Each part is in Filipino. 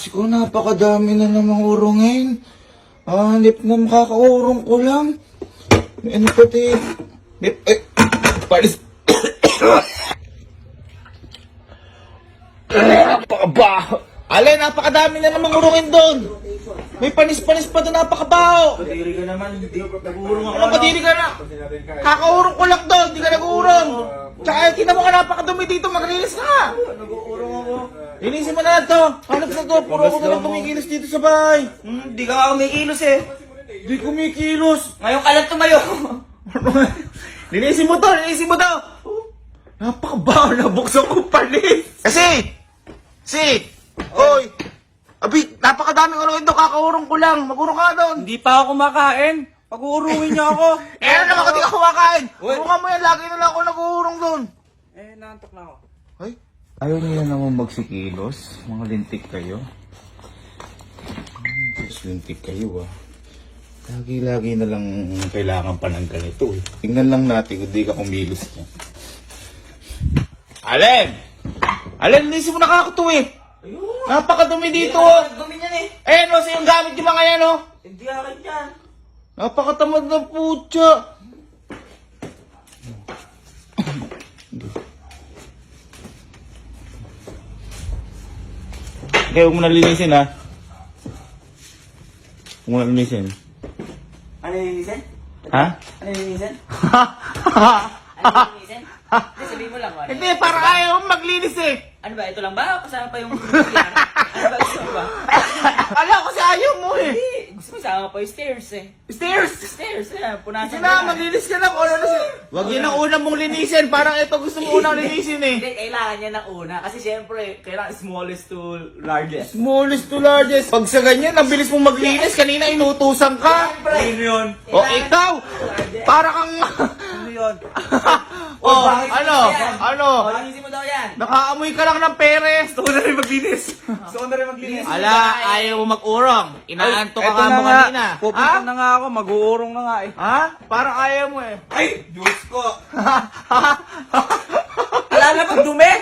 Diyos ko, napakadami na namang urungin. Hanip na makakaurong ko lang. Ano pati? May, eh, palis. Napakabaho. Alay, napakadami na namang urungin doon. May panis-panis pa doon, napakabaho. Kadiri ka naman, hindi nag-uurong ako. Ano kadiri ka na? Kakaurong ko lang doon, di ka nag-uurong. Tsaka, eh, tina mo ka napakadumi dito, maglinis ka. Nag-uurong ako. Linisin mo na to. Hanap na to. Puro ako na lang kumikilos dito sa bahay. Hmm, di ka nga kumikilos eh. Di kumikilos. Ngayon ka lang tumayo. linisin mo to. Linisin mo to. Napakabaho na buksan ko palis. Kasi, si, oy, abi, napakadaming ulo ito. Kakaurong ko lang. Magurong ka doon. Hindi pa ako kumakain. Pag-uurungin niyo ako. Eh, ano naman ka di ka kumakain? Urungan mo yan. Lagi na lang ako nag-uurong doon. Eh, naantok na ako. Ay, ayaw niya naman magsikilos. Mga lintik kayo. Diyos, lintik kayo ah. Lagi-lagi na lang kailangan pa ng ganito eh. Tingnan lang natin kung di ka kumilos niya. Allen! Allen, hindi mo nakakato eh. Ayun. Napakadumi dito oh. Dumi niyan eh. Eh, no, sa yung gamit yung mga yan oh. Hindi akin yan. Napakatamad ng putya. Okay, huwag mo na linisin ha. Huwag mo na linisin. Ano yung linisin? Ha? Ano yung linisin? Ano yung linisin? Hindi, sabihin mo lang. Ano, Hindi, para ayaw mo maglinis eh. ano ba? Ito lang ba? Kasama pa yung... ano ba gusto mo ba? Alam ko sa ayaw mo eh. Sama pa yung stairs eh. Stairs! Stairs eh. Punasan Sige na, maglinis ka na. kung Ano na siya. Huwag yun ang una mong linisin. Parang ito gusto mo unang linisin eh. Hindi, kailangan niya ng una. Kasi syempre, kailangan smallest to largest. Smallest to largest. Pag sa ganyan, ang bilis mong maglinis. Kanina inutusan ka. Ano yun? O ikaw, para kang... Ano yun? oh, bakit ano? yan? Ano? O, linisin mo daw yan. Nakaamoy ka lang ng pere. Gusto ko na rin maglinis. Gusto ko na rin maglinis. Ala, ayaw mo mag-urong. Inaanto ka nga na mo kanina. Pupunta na nga ako, mag-uurong na nga eh. Ha? Parang ayaw mo eh. Ay! Diyos ko! Wala na pag dumi.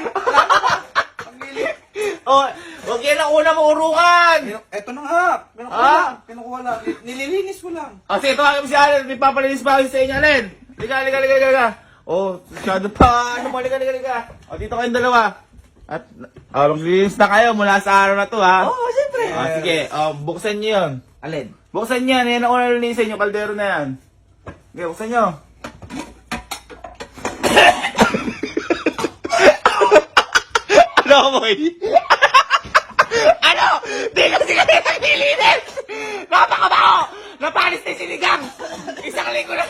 oh, huwag yan ang una mong urungan. Eto na nga! Pinukuha Ah? lang! Pinukuha lang! Ni- Nililinis ko lang! O, sige, tawagin mo si Allen. May papalinis pa ako sa inyo, Allen. Liga, liga, liga, liga, liga. Oh, masyado pa. Ano mo, liga, liga, liga. O, dito kayong dalawa. At, oh, maglinis na kayo mula sa araw na to, ha? Oo, oh, syempre. Ah, sige, oh, buksan niyo yun. Alin? Buksan niyo yan. Yan ang unang linisin yung kaldero na yan. Okay, buksan niyo. ano, boy? ano? Di kasi kami naglilinis! Napakabaho! Napanis ni sinigang! Isang linggo na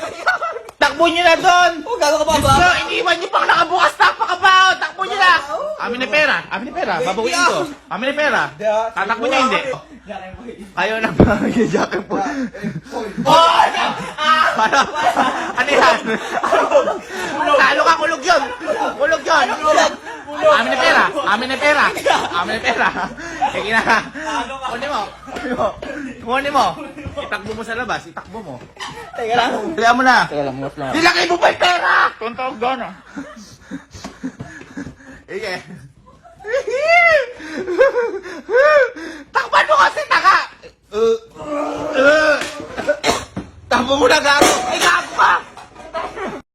Takbo niyo na doon! Oh, gago ka pa ba? So, iniwan niyo pang nakabukas napakabaho! Takbo niyo na! Amin na pera! Amin na pera! Babawiin ko! Amin na pera! Tatakbo niya hindi! Ayaw na ba? Jacket po. Oh! Ano? Ano yan? Talo ka, kulog yun! Kulog yun! Amin na pera! Amin na pera! Amin na pera! Eh, kina... Kunin mo! Kunin mo! Kunin mo! Itakbo mo sa labas, itakbo mo. Teka lang. Kaya mo na! Teka lang, mas lang. Nilagay mo pa yung pera! Tuntog doon ah. Ige. Takpan mo kasi taka! Uh, uh, Takbo mo na gago! Ikaw